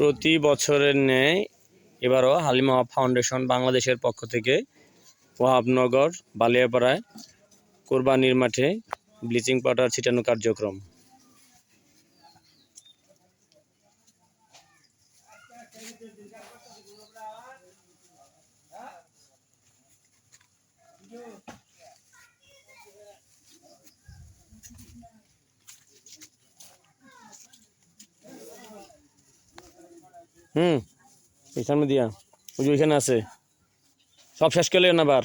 প্রতি বছরের ন্যায় এবারও হালিমা ফাউন্ডেশন বাংলাদেশের পক্ষ থেকে ওয়াহাবনগর, বালিয়াপাড়ায় কোরবানির মাঠে ব্লিচিং পাউডার ছিটানো কার্যক্রম। হুম, এই সামনে দিয়া। ওই যে ওইখানে আছে। সব শেষ করলে না আবার।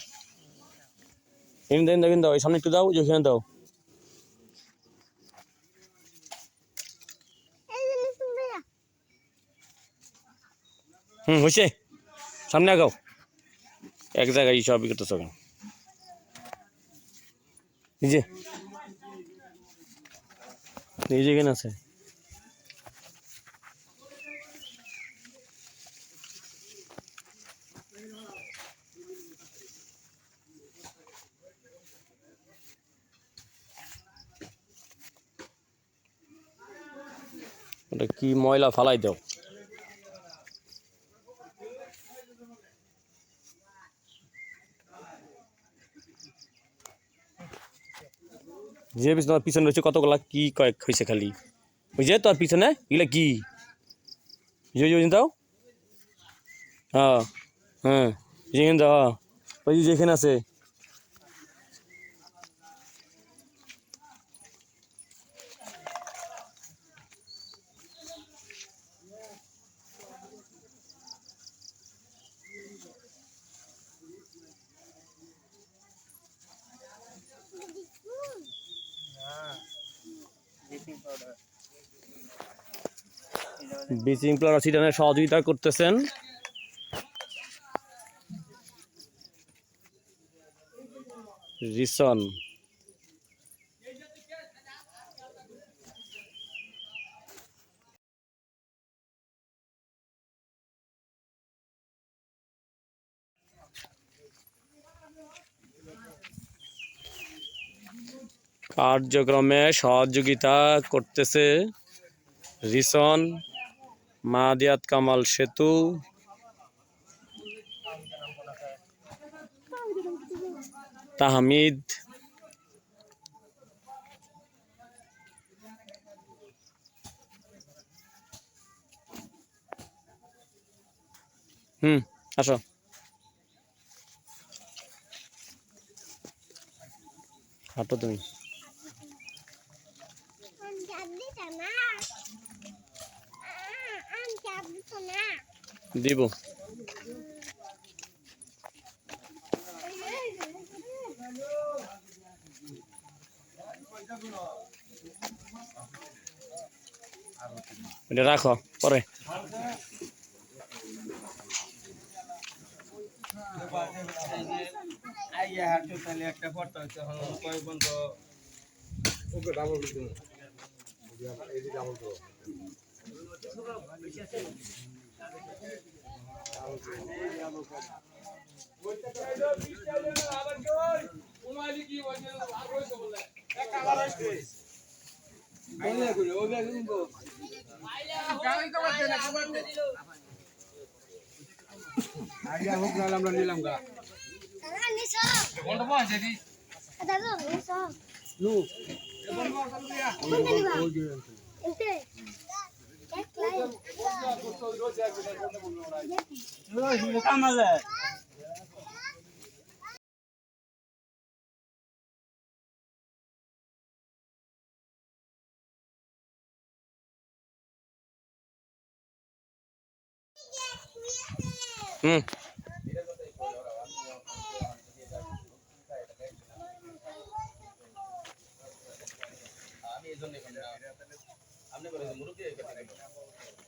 এখানে দেন দেখেন দাও এই সামনে একটু দাও, ওই ওইখানে দাও। হুম হয়েছে সামনে আগাও। এক জায়গায় সব করতেছ কেন এই যে এখানে আছে। ওটা কি ময়লা ফালাই দাও। যে তোমার পিছনে রয়েছে কতগুলা কি কয়েক হয়েছে খালি। ওই যে পিছনে, এগুলা কি? যে দাও। হ্যাঁ হ্যাঁ যেখানে দাও হ্যাঁ। ওই যে যেখানে আছে। ব্লিচিং পাউডার ছিটানোর সহযোগিতা করতেছেন। রিসন কার্যক্রমে সহযোগিতা করতেছে রিসন মাদিয়াত কামাল সেতু। তাহমিদ। হুম আসো। হাঁটো তুমি আমি চাপ দিত না আমি চাপ দিত না দিব। রাখো পরে। আইয়া হাঁটু তাহলে একটা ফটো হচ্ছে কয় আমরা নিলাম গা দাদা নিছো কোনটা বসে দি দাদা নিছো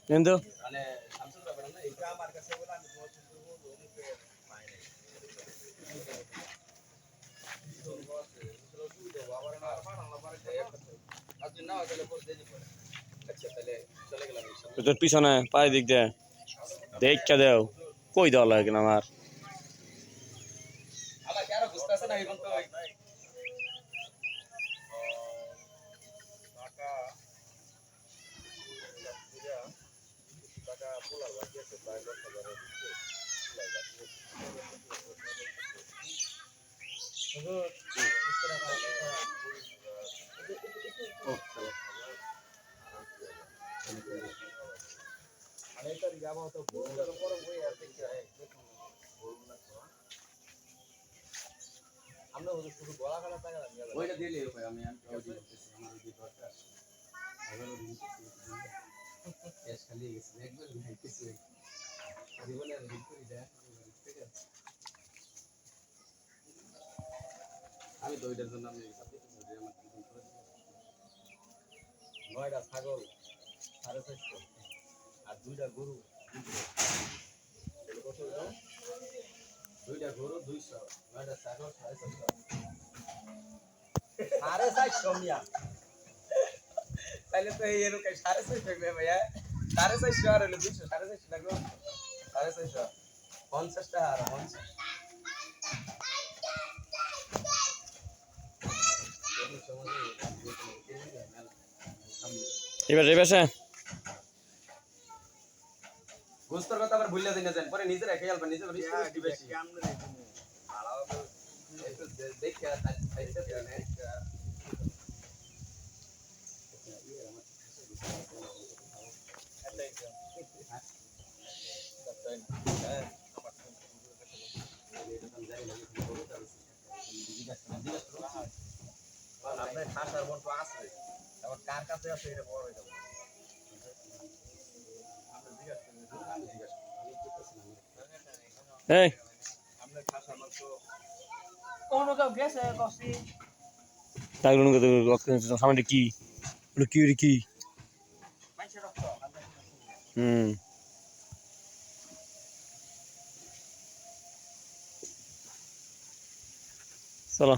কিন্তু তোর পিছনে পায়ে দিক দে। দেখা দেও। কই দেওয়া লাগে আমার? ওইটা দিলে ভাই আমি আমি ওই দিতেছি আমার ওই দরকার এগুলো দিতেছি ক্যাশ খালি গেছে একবার দিতেছি জীবনে আর দিতে দেয় ঠিক আছে আমি তো জন্য আমি নয়টা ছাগল, সাড়ে চারশো। আর দুইটা গরু দুইটা গরু, দুইশো। নয়টা ছাগল, সাড়ে চারশো। সাড়ে চারশো মিয়া। তাহলে তো এই এরকম সাড়ে চারশো হবে ভাইয়া। সাড়ে চারশো আর হলো দুইশো সাড়ে চারশো লাগল সাড়ে চারশো পঞ্চাশ টাকা আর পঞ্চাশ। এবার এবার সে গোস্তর কথা আবার ভুলে দিন না পরে নিজে রেখে যাবেন নিজে রিস্ক বেশি। দেখে তাই- তাইতে দেন, একটা। আপনার আছে কার কাছে আছে এটা বড় হয়ে যাবে জিজ্ঞাসা করেন, হুম। চলো।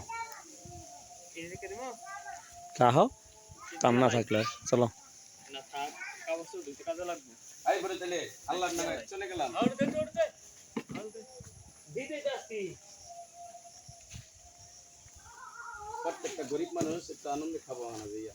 রাহো কাম না থাকলে চলো। প্রত্যেকটা গরিব মানুষ একটু আনন্দে খাব না ভাইয়া